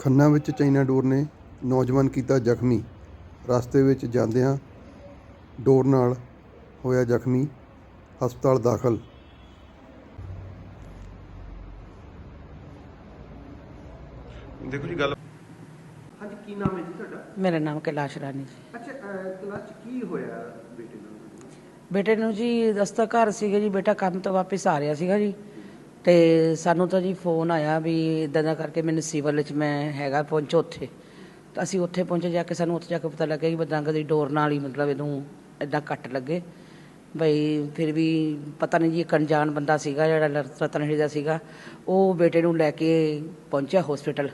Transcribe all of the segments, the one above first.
ਖੰਨਾ ਵਿੱਚ ਚਾਈਨਾ ਡੋਰ ਨੇ ਨੌਜਵਾਨ ਕੀਤਾ ਜ਼ਖਮੀ। ਰਸਤੇ ਵਿੱਚ ਜਾਂਦਿਆਂ ਡੋਰ ਨਾਲ ਹੋਇਆ ਜ਼ਖਮੀ ਹਸਪਤਾਲ ਦਾਖਲ। ਦੇਖੋ ਜੀ ਗੱਲ ਹਾਂਜੀ ਕੀ ਨਾਮ ਹੈ ਜੀ ਤੁਹਾਡਾ? ਮੇਰਾ ਨਾਮ ਕੈਲਾਸ਼ ਰਾਣੀ ਜੀ। ਅੱਛਾ ਕਲਾਸ ਕੀ ਹੋਇਆ ਬੇਟੇ ਨਾਲ? ਬੇਟੇ ਨੂੰ ਜੀ ਦਸਤਾ ਘਰ ਸੀਗੇ ਜੀ ਬੇਟਾ ਕੰਮ ਤੋਂ ਵਾਪਸ ਆ ਰਿਹਾ ਸੀਗਾ ਜੀ। ਤੇ ਸਾਨੂੰ ਤਾਂ ਜੀ ਫੋਨ ਆਇਆ ਵੀ ਇਦਾਂ ਦਾ ਕਰਕੇ ਮੈਨੂੰ ਸਿਵਲ ਵਿੱਚ ਮੈਂ ਹੈਗਾ ਪਹੁੰਚੋ ਉੱਥੇ। ਤਾਂ ਅਸੀਂ ਉੱਥੇ ਪਹੁੰਚੇ ਜਾ ਕੇ ਸਾਨੂੰ ਉੱਥੇ ਜਾ ਕੇ ਪਤਾ ਲੱਗਿਆ ਕਿ ਬਦੰਗ ਦੀ ਡੋਰ ਨਾਲ ਹੀ ਮਤਲਬ ਇਹਨੂੰ ਇਦਾਂ ਕੱਟ ਲੱਗੇ। ਬਈ ਫਿਰ ਵੀ ਪਤਾ ਨਹੀਂ ਜੀ ਇੱਕ ਅਣਜਾਣ ਬੰਦਾ ਸੀਗਾ ਜਿਹੜਾ ਲ- ਰਤਨਹਰੀ ਦਾ ਸੀਗਾ, ਉਹ ਬੇਟੇ ਨੂੰ ਲੈ ਕੇ ਪਹੁੰਚਿਆ ਹਸਪੀਟਲ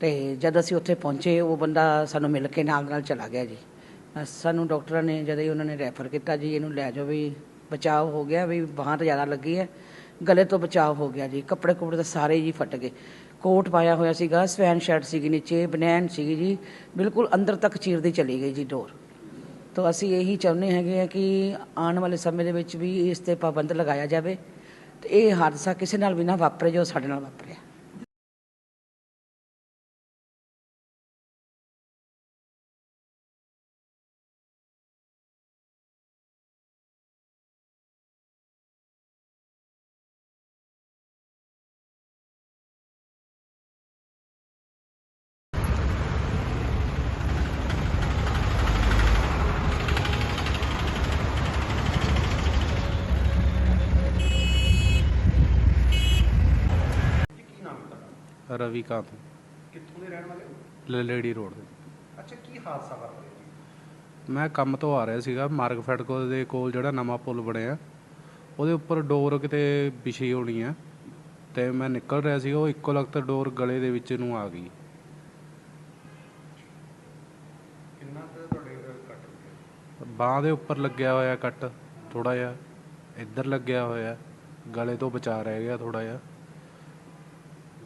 ਤੇ ਜਦ ਅਸੀਂ ਉੱਥੇ ਪਹੁੰਚੇ, ਉਹ ਬੰਦਾ ਸਾਨੂੰ ਮਿਲ ਕੇ ਨਾਲ ਨਾਲ ਚਲਾ ਗਿਆ ਜੀ। ਅਹ ਸਾਨੂੰ ਡਾਕਟਰਾਂ ਨੇ ਜਦ ਹੀ ਉਹਨਾਂ ਨੇ ਰੈਫਰ ਕੀਤਾ ਜੀ, ਇਹਨੂੰ ਲੈ ਜਾਓ ਵੀ ਬਚਾਅ ਹੋ ਗਿਆ ਵੀ ਬਾਂਹ ਤੇ ਜ਼ਿਆਦਾ ਲੱਗੀ ਹੈ। ਗਲੇ ਤੋਂ ਬਚਾਅ ਹੋ ਗਿਆ ਜੀ। ਕੱਪੜੇ ਕੁਪੜੇ ਤਾਂ ਸਾਰੇ ਜੀ ਫਟ ਗਏ। ਕੋਟ ਪਾਇਆ ਹੋਇਆ ਸੀਗਾ, ਸਵੈਨ ਸ਼ਰਟ ਸੀਗੀ ਨੀਚੇ ਬਨੈਨ ਸੀਗੀ ਜੀ। ਬਿਲਕੁਲ ਅੰਦਰ ਤੱਕ ਚੀਰਦੀ ਚਲੀ ਗਈ ਜੀ ਡੋਰ। ਤਾਂ ਅਸੀਂ ਇਹੀ ਚਾਹੁੰਦੇ ਹੈਗੇ ਆ ਕਿ ਆਉਣ ਵਾਲੇ ਸਮੇਂ ਦੇ ਵਿੱਚ ਵੀ ਇਸ ਤੇ ਪਾਬੰਦ ਲਗਾਇਆ ਜਾਵੇ। ਤੇ ਇਹ ਹਾਦਸਾ ਕਿਸੇ ਨਾਲ ਵੀ ਨਾ ਵਾਪਰੇ ਜੋ ਸਾਡੇ ਨਾਲ ਵਾਪਰਿਆ ਜੀ ਕੀ ਨਾਮ ਹੈ ਤੁਹਾਡਾ ਰਵੀਕਾਂਤ ਕਿੱਥੋਂ ਦੇ ਰਹਿਣ ਵਾਲੇ ਹੋ? ਲਲੇੜੀ ਰੋਡ ਦੇ। ਅੱਛਾ ਕੀ ਹਾਦਸਾ ਵਾਪਰਿਆ ਜੀ? ਮੈਂ ਕੰਮ ਤੋਂ ਆ ਰਿਹਾ ਸੀਗਾ ਮਾਰਗ ਫੈਡਕੋ ਦੇ ਕੋਲ ਜਿਹੜਾ ਨਵਾਂ ਪੁਲ ਬਣਿਆ। ਉਹਦੇ ਉੱਪਰ ਡੋਰ ਕਿਤੇ ਵਿਛੀ ਹੋਣੀ ਆ। ਤੇ ਮੈਂ ਨਿਕਲ ਰਿਹਾ ਸੀ ਉਹ ਇੱਕੋ ਲਗਤ ਡੋਰ ਗਲੇ ਦੇ ਵਿੱਚ ਨੂੰ ਆ ਗਈ। ਕਿੰਨਾ ਕੁ ਤੁਹਾਡੇ ਅਹ, ਕੱਟ ਗਿਆ ਬਾਹ ਦੇ ਉੱਪਰ ਲੱਗਿਆ ਹੋਇਆ ਕੱਟ ਥੋੜਾ ਜਿਹਾ। ਇੱਧਰ ਲੱਗਿਆ ਹੋਇਆ। ਗਲੇ ਤੋਂ ਬਚਾ ਰਹਿ ਗਿਆ ਥੋੜਾ ਜਿਹਾ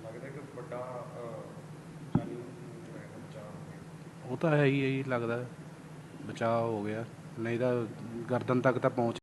ਲੱਗਦਾ ਕਿ ਵੱਡਾ ਅਹ, ਜਾਨੀ ਜਿਹੜਾ ਹੈ ਬਚਾਅ ਹੋ ਗਿਆ ਉਹ ਤਾਂ ਹੈ ਹੀ ਹੈ ਜੀ, ਲੱਗਦਾ ਬਚਾਅ ਹੋ ਗਿਆ। ਨਹੀਂ ਤਾਂ ਗਰਦਨ ਤੱਕ ਤਾਂ ਪਹੁੰਚ